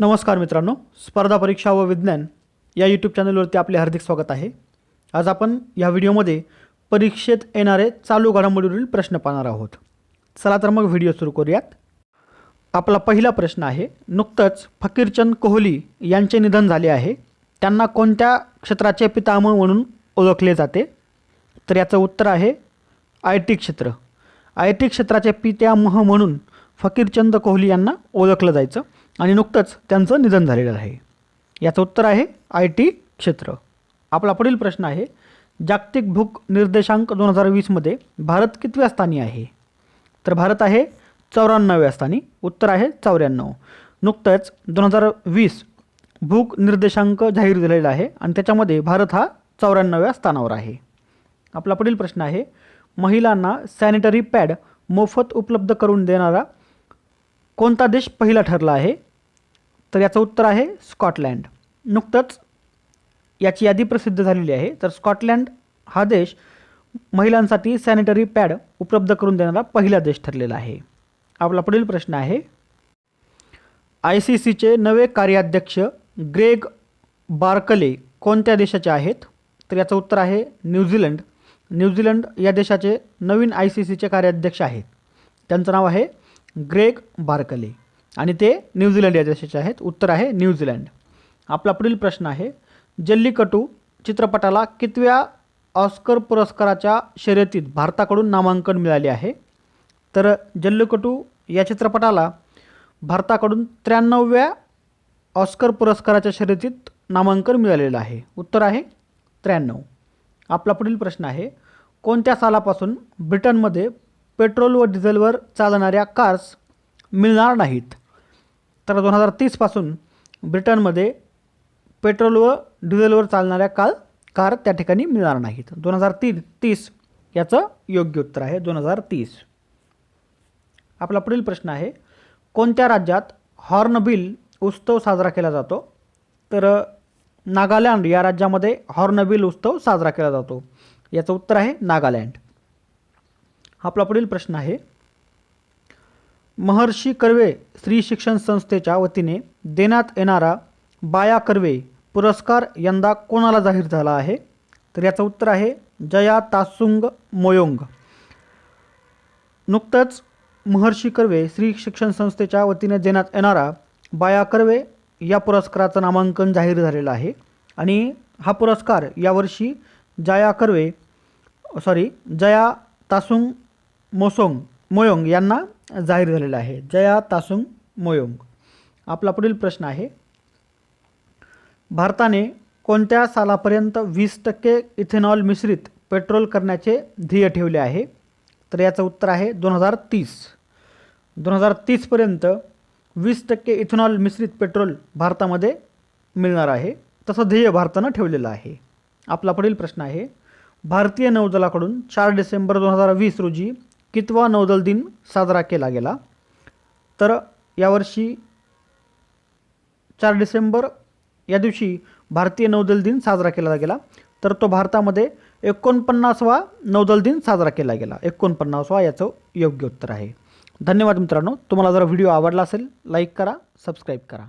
नमस्कार मित्रांनो स्पर्धा परीक्षा व विज्ञान या यूट्यूब चॅनलवरती आपले हार्दिक स्वागत आहे. आज आपण या व्हिडिओमध्ये परीक्षेत येणारे चालू घडामोडीवरील प्रश्न पाहणार आहोत. चला तर मग व्हिडिओ सुरू करूयात. आपला पहिला प्रश्न आहे नुकतंच फकीरचंद कोहली यांचे निधन झाले आहे. त्यांना कोणत्या क्षेत्राचे पितामह म्हणून ओळखले जाते? तर याचं उत्तर आहे आय टी क्षेत्र. आय टी क्षेत्राचे पितामह म्हणून फकीरचंद कोहली यांना ओळखलं जायचं. आणि नुकतंच त्यांचं निधन झालेलं आहे. याचं उत्तर आहे आय टी क्षेत्र. आपला पुढील प्रश्न आहे जागतिक भूक निर्देशांक दोन हजार वीसमध्ये भारत कितव्या स्थानी आहे? तर भारत आहे चौऱ्याण्णव्या स्थानी. उत्तर आहे चौऱ्याण्णव. नुकतंच दोन हजार वीस भूक निर्देशांक जाहीर झालेला आहे आणि त्याच्यामध्ये भारत हा चौऱ्याण्णव्या स्थानावर आहे. आपला पुढील प्रश्न आहे महिलांना सॅनिटरी पॅड मोफत उपलब्ध करून देणारा कोणता देश पहिला ठरला आहे? तर याचं उत्तर आहे स्कॉटलँड. नुकतंच याची यादी प्रसिद्ध झालेली आहे. तर स्कॉटलँड हा देश महिलांसाठी सॅनिटरी पॅड उपलब्ध करून देणारा पहिला देश ठरलेला आहे. आपला पुढील प्रश्न आहे आय सी सीचे नवे कार्याध्यक्ष ग्रेग बार्कले कोणत्या देशाचे आहेत? तर याचं उत्तर आहे न्यूझीलंड. न्यूझीलंड या देशाचे नवीन आय सी सीचे कार्याध्यक्ष आहेत. त्यांचं नाव आहे ग्रेग बार्कले. आणि ते न्यूझीलंड या देशाचे आहेत. उत्तर आहे न्यूझीलंड आपला पुढील प्रश्न आहे जल्लीकटू चित्रपटाला कितव्या ऑस्कर पुरस्काराच्या शर्यतीत भारताकडून नामांकन मिळाले आहे? तर जल्लीकटू या चित्रपटाला भारताकडून त्र्याण्णवव्या ऑस्कर पुरस्काराच्या शर्यतीत नामांकन मिळालेलं आहे. उत्तर आहे त्र्याण्णव. आपला पुढील प्रश्न आहे कोणत्या सालापासून ब्रिटनमध्ये पेट्रोल व डिझेलवर चालणाऱ्या कार्स मिळणार नाहीत. तर दोन हजार तीसपासून ब्रिटनमध्ये पेट्रोल व डिझेलवर चालणाऱ्या काल कार त्या ठिकाणी मिळणार नाहीत. दोन हजार ती तीस याचं योग्य उत्तर आहे दोन हजार तीस. आपला पुढील प्रश्न आहे कोणत्या राज्यात हॉर्नबिल उत्सव साजरा केला जातो? तर नागालँड या राज्यामध्ये हॉर्नबिल उत्सव साजरा केला जातो. याचं उत्तर आहे नागालँड. आपला पुढील प्रश्न आहे महर्षी कर्वे स्त्री शिक्षण संस्थेच्या वतीने देण्यात येणारा बाया कर्वे पुरस्कार यंदा कोणाला जाहीर झाला आहे? तर याचं उत्तर आहे जया तासुंग मोयोंग. नुकतंच महर्षी कर्वे स्त्री शिक्षण संस्थेच्या वतीने देण्यात येणारा बाया कर्वे या पुरस्काराचं नामांकन जाहीर झालेलं आहे आणि हा पुरस्कार यावर्षी जया कर्वे सॉरी जया तासुंग मोसोंग मोयोंग यांना जाहीर झालेला आहे. जया तासुंग मोयोंग. आपला पुढील प्रश्न आहे. भारताने कोणत्या सालापर्यंत वीस टक्के इथेनॉल मिश्रित पेट्रोल करण्याचे ध्येय ठेवले आहे? तर याचं उत्तर आहे दोन हजार तीस. दोन हजार तीसपर्यंत वीस टक्के इथेनॉल मिश्रित पेट्रोल भारतामध्ये मिळणार आहे. तसं ध्येय भारतानं ठेवलेलं आहे. आपला पुढील प्रश्न आहे. भारतीय नौदलाकडून चार डिसेंबर दोन हजार वीस रोजी कितवा नौदल दिन साजरा केला गेला? तर यावर्षी चार डिसेंबर या दिवशी भारतीय नौदल दिन साजरा केला गेला. तर तो भारतामध्ये एकोणपन्नासवा नौदल दिन साजरा केला गेला. एकोणपन्नासवा याचं योग्य उत्तर आहे. धन्यवाद मित्रांनो. तुम्हाला जर व्हिडिओ आवडला असेल लाईक करा सबस्क्राईब करा.